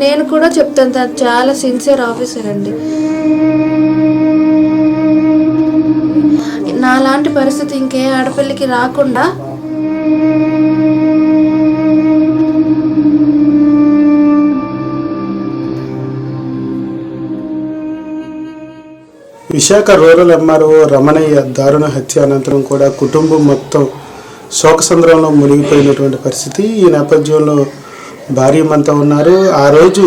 నేను కూడా చెప్తాను తను చాలా సిన్సియర్ ఆఫీసర్ అండి. నాలాంటి పరిస్థితి ఇంకే ఆడపిల్లకి రాకుండా విశాఖ రూరల్ ఎంఆర్ఓ రమణయ్య దారుణ హత్య అనంతరం కూడా కుటుంబం మొత్తం శోకసంద్రంలో మునిగిపోయినటువంటి పరిస్థితి. ఈ నేపథ్యంలో భార్యమంతా ఉన్నారు. ఆ రోజు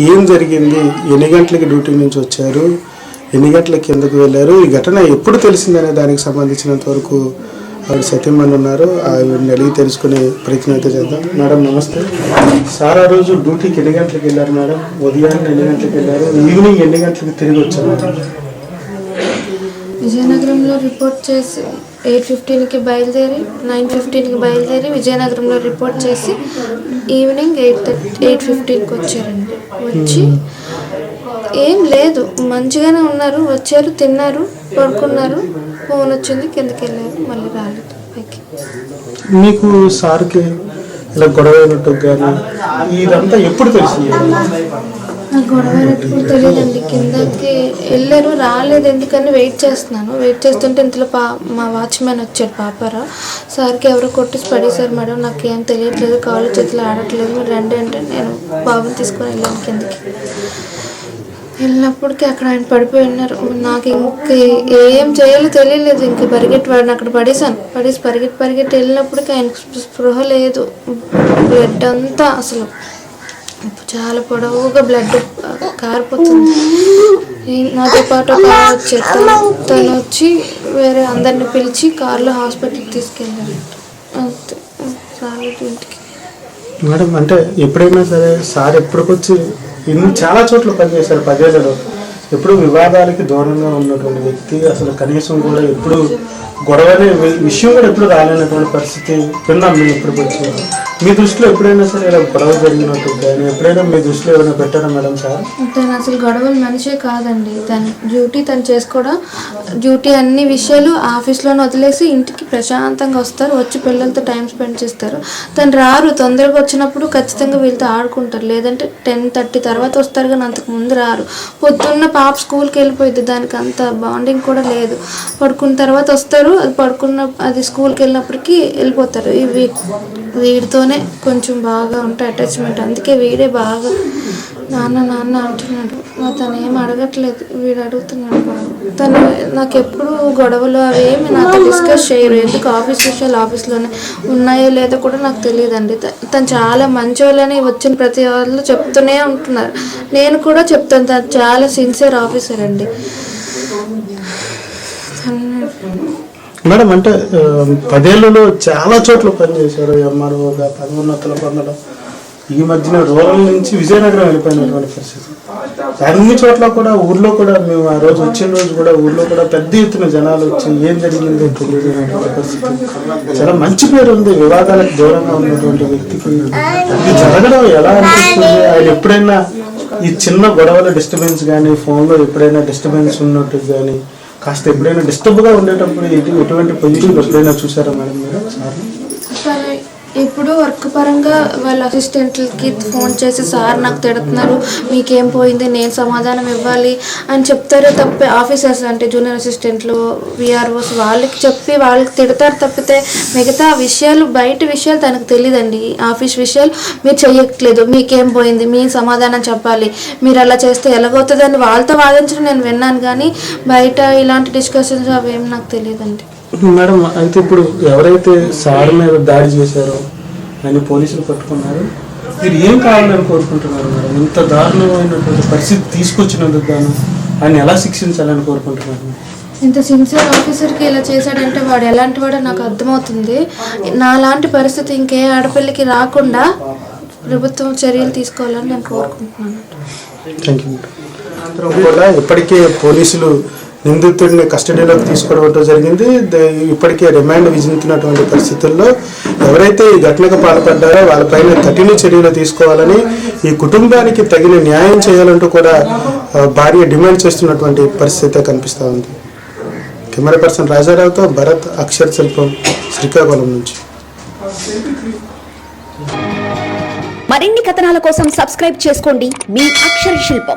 ఏం జరిగింది? ఎన్ని గంటలకి డ్యూటీ నుంచి వచ్చారు? ఎన్ని గంటలకి కిందకు వెళ్ళారు? ఈ ఘటన ఎప్పుడు తెలిసిందనే దానికి సంబంధించినంత వరకు ఆవిడ సత్యమని ఉన్నారు. ఆవిడని అడిగి తెలుసుకునే ప్రయత్నం అయితే చేద్దాం. మేడం నమస్తే. సార్ ఆ రోజు డ్యూటీకి ఎన్ని గంటలకు వెళ్ళారు మేడం? ఉదయాన్నే ఎన్ని గంటలకు వెళ్ళారు? ఈవినింగ్ ఎన్ని గంటలకు తిరిగి వచ్చారు? మేడం? విజయనగరంలో రిపోర్ట్ చేసి ఎయిట్ ఫిఫ్టీన్కి బయలుదేరి నైన్ ఫిఫ్టీన్కి బయలుదేరి విజయనగరంలో రిపోర్ట్ చేసి ఈవినింగ్ ఎయిట్ థర్టీ ఎయిట్ ఫిఫ్టీన్కి వచ్చారండి. వచ్చి ఏం లేదు మంచిగానే ఉన్నారు వచ్చారు తిన్నారు పడుకున్నారు ఫోన్ వచ్చింది కిందకి వెళ్ళారు మళ్ళీ రాలేదు పైకి. మీకు సార్కి ఇలా గొడవ అయినట్టు కానీ ఇదంతా ఎప్పుడు తెలిసింది? నాకు గొడవ అయినట్టు తెలియదండి. కిందకి వెళ్ళారు రాలేదు. ఎందుకని వెయిట్ చేస్తున్నాను. వెయిట్ చేస్తుంటే ఇంతలో పా మా వాచ్మెన్ వచ్చాడు పాపారా. సార్కి ఎవరో కొట్టేసి పడేశారు మేడం. నాకు ఏం తెలియట్లేదు. కాళ్ళు చేతులు ఆడట్లేదు. మీరు రండి అంటే నేను బాబుని తీసుకొని వెళ్ళాను కిందకి. వెళ్ళినప్పటికీ అక్కడ ఆయన పడిపోయి ఉన్నారు. నాకు ఇంక ఏం చేయాలో తెలియలేదు. ఇంక పరిగెట్టి వాడిని అక్కడ పడేసాను పడేసి పరిగెట్టి పరిగెట్టి వెళ్ళినప్పటికీ ఆయనకు స్పృహ లేదు. బ్లడ్ అంతా అసలు చాలా పొడవుగా బ్లడ్ కారిపోతుంది. నాతో పాటు ఒక చెత్త తను- వచ్చి వేరే అందరిని పిలిచి కార్లో హాస్పిటల్కి తీసుకెళ్ళారు. అంతే. రాలేదు ఇంటికి. మేడం అంటే ఎప్పుడైనా సరే సార్ ఎప్పటికొచ్చి ఇన్ని చాలా చోట్ల పనిచేశారు పదేళ్ళలో ఎప్పుడు వివాదాలకి దూరంగా ఉన్నటువంటి వ్యక్తి అసలు కనీసం కూడా ఎప్పుడు గొడవనే విషయం కూడా ఎప్పుడు రాలేనటువంటి పరిస్థితి విన్నాం మేము ఎప్పటికి పరిచయం మీ దృష్టిలో ఎప్పుడైనా సరే ఇలా గొడవ జరిగినట్టు కానీ ఎప్పుడైనా మీ దృష్టిలో ఏమైనా పెట్టారా మేడం సార్? తను అసలు గొడవలు మనిషే కాదండి. తను డ్యూటీ తను చేసుకోవడం డ్యూటీ అన్ని విషయాలు ఆఫీస్లోనే వదిలేసి ఇంటికి ప్రశాంతంగా వస్తారు. వచ్చి పిల్లలతో టైం స్పెండ్ చేస్తారు. తను రారు తొందరగా వచ్చినప్పుడు ఖచ్చితంగా వీళ్ళతో ఆడుకుంటారు. లేదంటే టెన్ థర్టీ తర్వాత వస్తారు కానీ అంతకు ముందు రారు. పొద్దున్న పాప స్కూల్కి వెళ్ళిపోయింది దానికి అంత బాండింగ్ కూడా లేదు. పడుకున్న తర్వాత వస్తారు. అది పడుకున్న అది స్కూల్కి వెళ్ళినప్పటికీ వెళ్ళిపోతారు. ఇవి వీడితోనే కొంచెం బాగా ఉంటాయి అటాచ్మెంట్ అందుకే వీడే బాగా నాన్న నాన్న అంటున్నాడు. మా తను ఏం అడగట్లేదు. వీడు అడుగుతున్నాడు బాగా తను నాకు ఎప్పుడు గొడవలు అవి ఏమి నాతో డిస్కస్ చేయరు. ఎందుకు ఆఫీస్ విషయాలు ఆఫీస్లోనే ఉన్నాయో లేదో కూడా నాకు తెలియదండి. త- తను చాలా మంచోళ్ళని వచ్చిన ప్రతి వాళ్ళు చెప్తూనే ఉంటున్నారు. నేను కూడా చెప్తాను. తను చాలా సిన్సియర్ ఆఫీసర్ అండి. తను మేడం అంటే పదేళ్ళలో చాలా చోట్ల పనిచేశారు ఎంఆర్ఓగా పదోన్నతులు పొందడం ఈ మధ్యన రూరల్ నుంచి విజయనగరం వెళ్ళిపోయినటువంటి పరిస్థితి. అన్ని చోట్ల కూడా ఊర్లో కూడా మేము ఆ రోజు వచ్చిన రోజు కూడా ఊర్లో కూడా పెద్ద ఎత్తున జనాలు వచ్చి ఏం జరిగిందో తెలియదు పరిస్థితి. చాలా మంచి పేరు ఉంది వివాదాలకు దూరంగా ఉన్నటువంటి వ్యక్తికి. ఇది జరగడం ఎలా అనిపిస్తుంది? ఆయన ఎప్పుడైనా ఈ చిన్న గొడవల డిస్టర్బెన్స్ కానీ ఫోన్లో ఎప్పుడైనా డిస్టర్బెన్స్ ఉన్నట్టు కానీ కాస్త ఎప్పుడైనా డిస్టర్బ్గా ఉండేటప్పుడు ఎటువంటి పొజిషన్ ఎప్పుడైనా చూసారా మేడం మీరు? సార్. ఇప్పుడు వర్క్ పరంగా వాళ్ళ అసిస్టెంట్లకి ఫోన్ చేసి సార్ నాకు తిడుతున్నారు మీకేం పోయింది నేను సమాధానం ఇవ్వాలి అని చెప్తారే తప్పే. ఆఫీసర్స్ అంటే జూనియర్ అసిస్టెంట్లు విఆర్ఓస్ వాళ్ళకి చెప్పి వాళ్ళకి తిడతారు తప్పితే మిగతా విషయాలు బయట విషయాలు తనకు తెలియదండి ఆఫీస్ విషయాలు మీరు చెయ్యట్లేదు మీకేం పోయింది మీ సమాధానం చెప్పాలి మీరు అలా చేస్తే ఎలాగవుతుందని వాళ్ళతో వాదించడం నేను విన్నాను కానీ బయట ఇలాంటి డిస్కషన్స్ అవి ఏం నాకు తెలియదండి. మేడం అయితే ఇప్పుడు ఎవరైతే సార్ మీద దాడి చేశారో ఆయన పోలీసులు పట్టుకున్నారు. మీరు ఏం కావాలని కోరుకుంటున్నారు మేడం? ఇంత దారుణమైనటువంటి పరిస్థితి తీసుకొచ్చినందుకు గాను ఆయన ఎలా శిక్షించాలని కోరుకుంటున్నారు? ఇంత సిన్సియర్ ఆఫీసర్కి ఇలా చేశాడంటే వాడు ఎలాంటి వాడో నాకు అర్థమవుతుంది. నాలాంటి పరిస్థితి ఇంకే ఆడపిల్లకి రాకుండా ప్రభుత్వం చర్యలు తీసుకోవాలని నేను కోరుకుంటున్నాను. ఇప్పటికే పోలీసులు నిందితుడిని కస్టడీలోకి తీసుకోవడం జరిగింది. ద- ఇప్పటికే రిమాండ్ విధించినటువంటి పరిస్థితుల్లో ఎవరైతే ఈ ఘటనకు పాల్పడ్డారో వాళ్ళపైన కఠిన చర్యలు తీసుకోవాలని ఈ కుటుంబానికి తగిన న్యాయం చేయాలంటూ కూడా భార్య డిమాండ్ చేస్తున్నటువంటి పరిస్థితి కనిపిస్తూ ఉంది. కెమెరా పర్సన్ రాజారావుతో భరత్ అక్షర్ శిల్పం శ్రీకాకుళం నుంచి. మరిన్ని కథనాల కోసం సబ్స్క్రైబ్ చేసుకోండి మీ అక్షర శిల్పం.